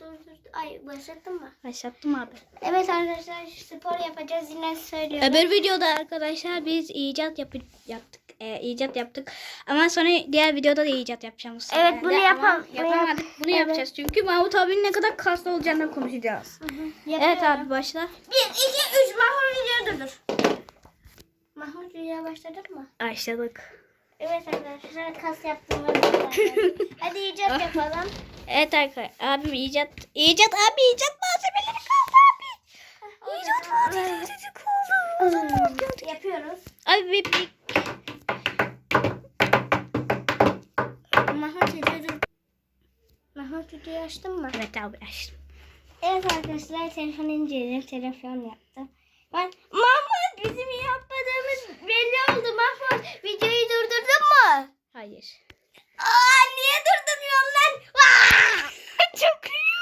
dur dur. Ay başlattın mı? Başlattım abi. Evet arkadaşlar spor yapacağız yine söylüyorum. Öbür videoda arkadaşlar biz icat yapı yaptık. E, icat yaptık. Ama sonra diğer videoda da icat sefer Evet, bunu yapam- yap- Yapamadık. Bunu Evet. yapacağız. Çünkü Mahmut abinin ne kadar kaslı olacağını konuşacağız. Evet abi başla. Bir, iki, üç. Mahmut videoya durdur. Mahmut videoya başladın mı? Başladık. Evet arkadaşlar kas yaptığımız. Hadi icat yapalım. Evet arkadaşlar. Abim icat. icat abi icat malzemeleri kaldı abi. İcat malzemeleri kaldı. Yapıyoruz. Abi bir, bir Mahmut dur. Mahmut videoyu açtın mı? Evet abi açtım. Evet arkadaşlar telefon inceledim. Telefon yaptım. Ben Hayır. Aa